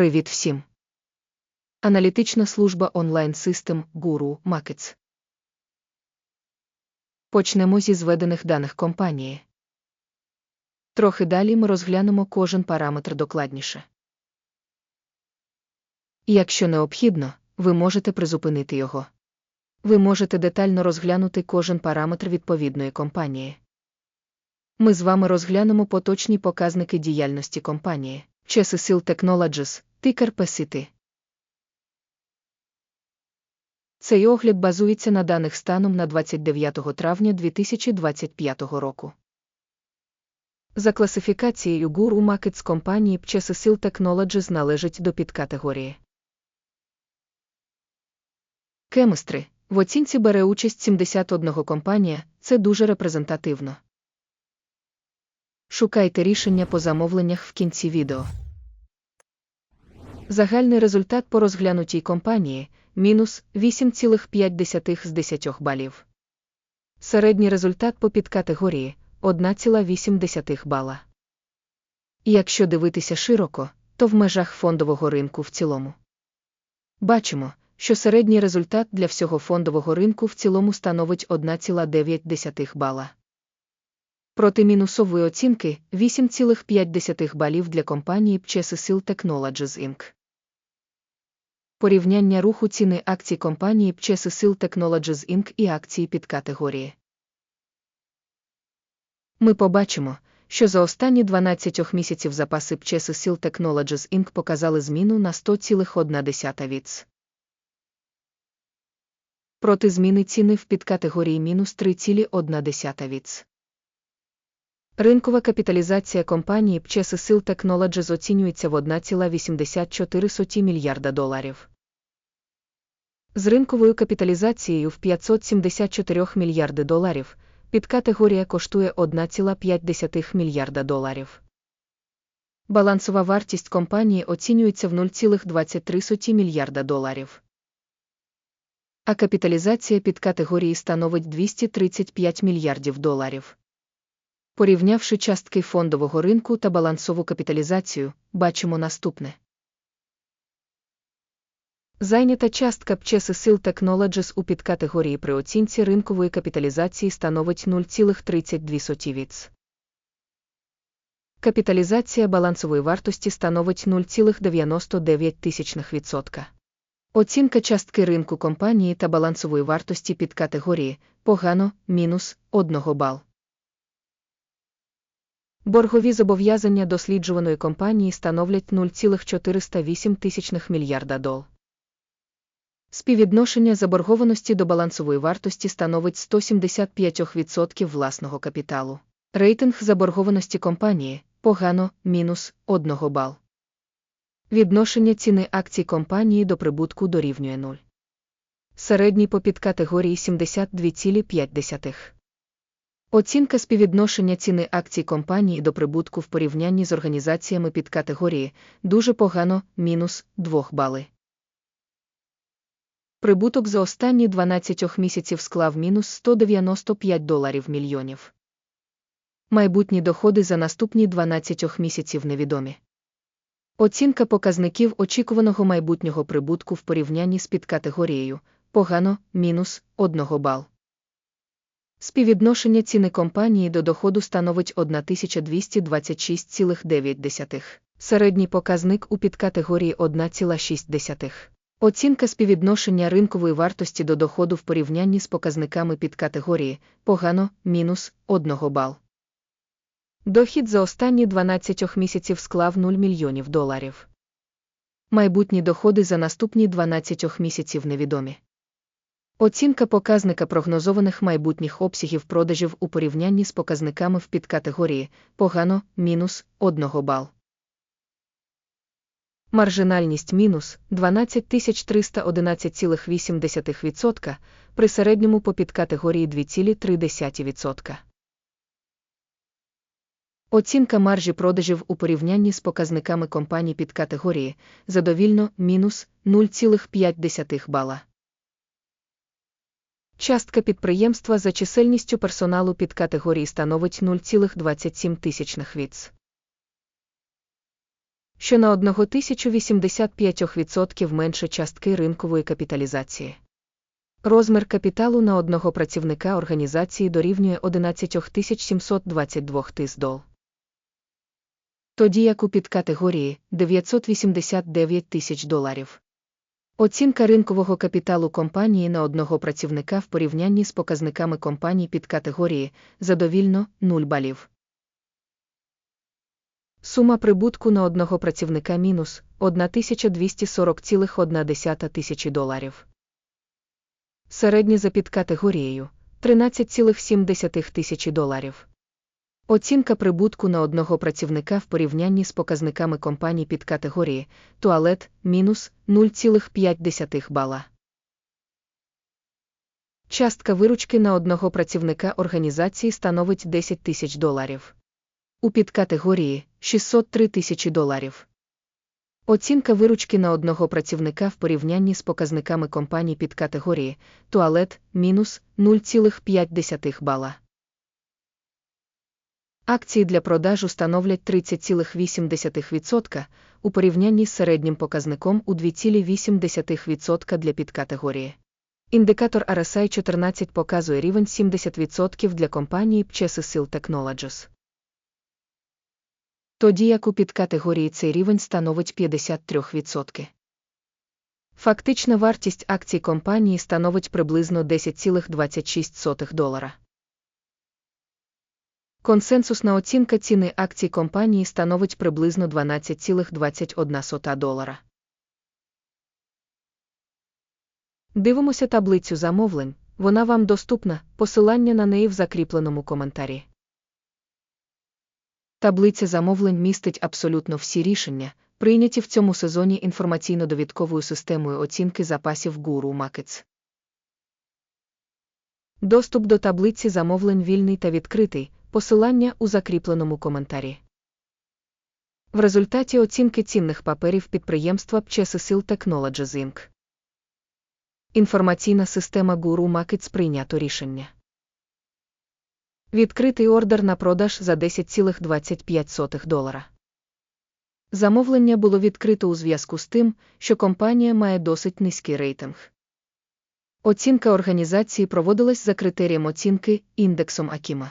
Привіт всім! Аналітична служба онлайн систем Guru Markets. Почнемо зі зведених даних компанії. Трохи далі ми розглянемо кожен параметр докладніше. Якщо необхідно, ви можете призупинити його. Ви можете детально розглянути кожен параметр відповідної компанії. Ми з вами розглянемо поточні показники діяльності компанії. Chesasil Technologies, тикер PCT. Цей огляд базується на даних станом на 29 травня 2025 року. За класифікацією Guru Markets компанії Chesasil Technologies належить до підкатегорії. Chemistry. В оцінці бере участь 71 компанія, це дуже репрезентативно. Шукайте рішення по замовленнях в кінці відео. Загальний результат по розглянутій компанії мінус 8,5 з 10 балів. Середній результат по підкатегорії 1,8 бала. Якщо дивитися широко, то в межах фондового ринку в цілому. Бачимо, що середній результат для всього фондового ринку в цілому становить 1,9 бала. Проти мінусової оцінки 8,5 балів для компанії Chesasil Technologies Inc. Порівняння руху ціни акцій компанії Chesasil Technologies Inc. і акції під категорії. Ми побачимо, що за останні 12 місяців запаси Chesasil Technologies Inc. показали зміну на 100,1 віц. Проти зміни ціни в підкатегорії мінус 3,1 віц. Ринкова капіталізація компанії Chesasil Technologies оцінюється в 1,84 мільярда доларів. З ринковою капіталізацією в 574 мільярди доларів підкатегорія коштує 1,5 мільярда доларів. Балансова вартість компанії оцінюється в 0,23 мільярда доларів. А капіталізація підкатегорії становить 235 мільярдів доларів. Порівнявши частки фондового ринку та балансову капіталізацію, бачимо наступне. Зайнята частка Chesasil Technologies у підкатегорії при оцінці ринкової капіталізації становить 0,32 віц. Капіталізація балансової вартості становить 0,99%. Оцінка частки ринку компанії та балансової вартості підкатегорії погано мінус 1 бал. Боргові зобов'язання досліджуваної компанії становлять 0,408 мільярда дол. Співвідношення заборгованості до балансової вартості становить 175% власного капіталу. Рейтинг заборгованості компанії погано мінус 1 бал. Відношення ціни акцій компанії до прибутку дорівнює 0. Середній по підкатегорії 72,5. Оцінка співвідношення ціни акцій компанії до прибутку в порівнянні з організаціями під категорії дуже погано мінус 2 бали. Прибуток за останні 12 місяців склав мінус 195 доларів мільйонів. Майбутні доходи за наступні 12 місяців невідомі. Оцінка показників очікуваного майбутнього прибутку в порівнянні з підкатегорією погано мінус 1 бал. Співвідношення ціни компанії до доходу становить 1226,9. Середній показник у підкатегорії 1,6. Оцінка співвідношення ринкової вартості до доходу в порівнянні з показниками підкатегорії погано мінус 1 бал. Дохід за останні 12 місяців склав 0 мільйонів доларів. Майбутні доходи за наступні 12 місяців невідомі. Оцінка показника прогнозованих майбутніх обсягів продажів у порівнянні з показниками в підкатегорії погано мінус 1 бал. Маржинальність мінус 12311,8% при середньому по підкатегорії 2,3%. Оцінка маржі продажів у порівнянні з показниками компаній під категорії задовільно мінус 0,5 бала. Частка підприємства за чисельністю персоналу під категорії становить 0,27 тисячних віц. Що на 1085% менше частки ринкової капіталізації. Розмір капіталу на одного працівника організації дорівнює 11 722 тис дол. Тоді як у підкатегорії 989 тисяч доларів. Оцінка ринкового капіталу компанії на одного працівника в порівнянні з показниками компаній підкатегорії задовільно 0 балів. Сума прибутку на одного працівника мінус 1240,1 тисячі доларів. Середнє за підкатегорією 13,7 тисячі доларів. Оцінка прибутку на одного працівника в порівнянні з показниками компаній підкатегорії туалет мінус 0,5 бала. Частка виручки на одного працівника організації становить 10 тисяч доларів. У підкатегорії 603 тисячі доларів. Оцінка виручки на одного працівника в порівнянні з показниками компаній підкатегорії туалет мінус 0,5 бала. Акції для продажу становлять 30,8% у порівнянні з середнім показником у 2,8% для підкатегорії. Індикатор RSI 14 показує рівень 70% для компанії Pchesis Technologies. Тоді як у підкатегорії цей рівень становить 53%. Фактична вартість акцій компанії становить приблизно 10,26 долара. Консенсусна оцінка ціни акцій компанії становить приблизно 12,21 долара. Дивимося таблицю замовлень, вона вам доступна, посилання на неї в закріпленому коментарі. Таблиця замовлень містить абсолютно всі рішення, прийняті в цьому сезоні інформаційно-довідковою системою оцінки запасів Guru Markets. Доступ до таблиці замовлень вільний та відкритий, посилання у закріпленому коментарі. В результаті оцінки цінних паперів підприємства Pchesis Technologies Inc. Інформаційна система Guru Markets прийнято рішення. Відкритий ордер на продаж за 10,25 долара. Замовлення було відкрито у зв'язку з тим, що компанія має досить низький рейтинг. Оцінка організації проводилась за критерієм оцінки індексом Акіма.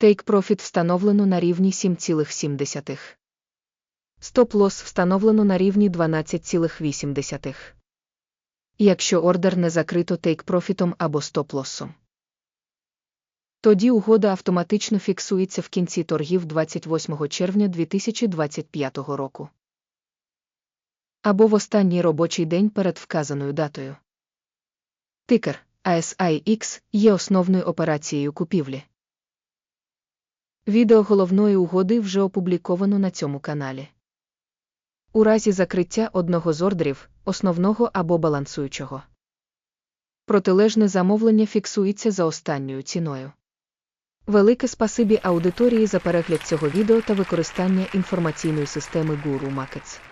Take Profit встановлено на рівні 7,7. Стоп-лосс встановлено на рівні 12,8. Якщо ордер не закрито Take Profit або стоп-лоссом. Тоді угода автоматично фіксується в кінці торгів 28 червня 2025 року. Або в останній робочий день перед вказаною датою. Тикер ASIX є основною операцією купівлі. Відео головної угоди вже опубліковано на цьому каналі. У разі закриття одного з ордерів, основного або балансуючого. Протилежне замовлення фіксується за останньою ціною. Велике спасибі аудиторії за перегляд цього відео та використання інформаційної системи Guru Markets.